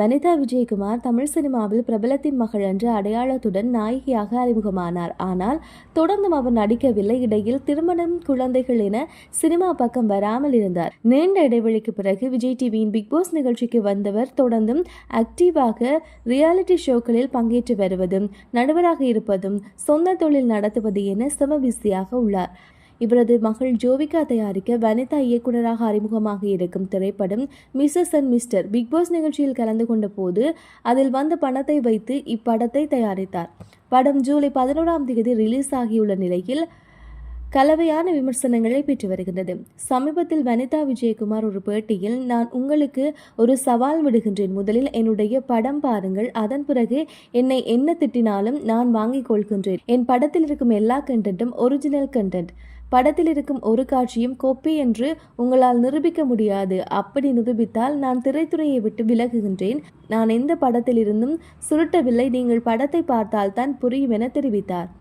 வனிதா விஜயகுமார் தமிழ் சினிமாவில் பிரபலத்தின் மகள் என்ற அடையாளத்துடன் நாயகியாக அறிமுகமானார். ஆனால் தொடர்ந்தும் அவர் நடிக்கவில்லை. இடையில் திருமணம் குழந்தைகள் என சினிமா பக்கம் வராமல் இருந்தார். நீண்ட இடைவெளிக்கு பிறகு விஜய் டிவியின் பிக் பாஸ் நிகழ்ச்சிக்கு வந்தவர் தொடர்ந்தும் ஆக்டிவாக ரியாலிட்டி ஷோக்களில் பங்கேற்று வருவதும் நடுவராக இருப்பதும் சொந்த தொழில் நடத்துவது என செம பிஸியாக உள்ளார். இவரது மகள் ஜோவிகா தயாரிக்க வனிதா இயக்குனராக அறிமுகமாக இருக்கும் திரைப்படம் Mrs and Mr Bigg Boss நிகழ்ச்சியில் கலந்து கொண்ட போது அதில் வந்த பணத்தை வைத்து இப்படத்தை தயாரித்தார். படம் ஜூலை பதினோராம் தேதி ரிலீஸ் ஆகியுள்ள நிலையில் கலவையான விமர்சனங்களை பெற்று வருகின்றது. சமீபத்தில் வனிதா விஜயகுமார் ஒரு பேட்டியில் நான் உங்களுக்கு ஒரு சவால் விடுகின்றேன். முதலில் என்னுடைய படம் பாருங்கள். அதன் பிறகு என்னை என்ன திட்டினாலும் நான் வாங்கிக் கொள்கின்றேன். என் படத்தில் இருக்கும் எல்லா கண்டென்ட்டும் ஒரிஜினல் கண்டென்ட் படத்தில் இருக்கும் ஒரு காட்சியும் கோப்பி என்று உங்களால் நிரூபிக்க முடியாது. அப்படி நிரூபித்தால் நான் திரைத்துறையை விட்டு விலகுகின்றேன். நான் எந்த படத்திலிருந்தும் சுருட்டவில்லை. நீங்கள் படத்தை பார்த்தால்தான் புரியும் என தெரிவித்தார்.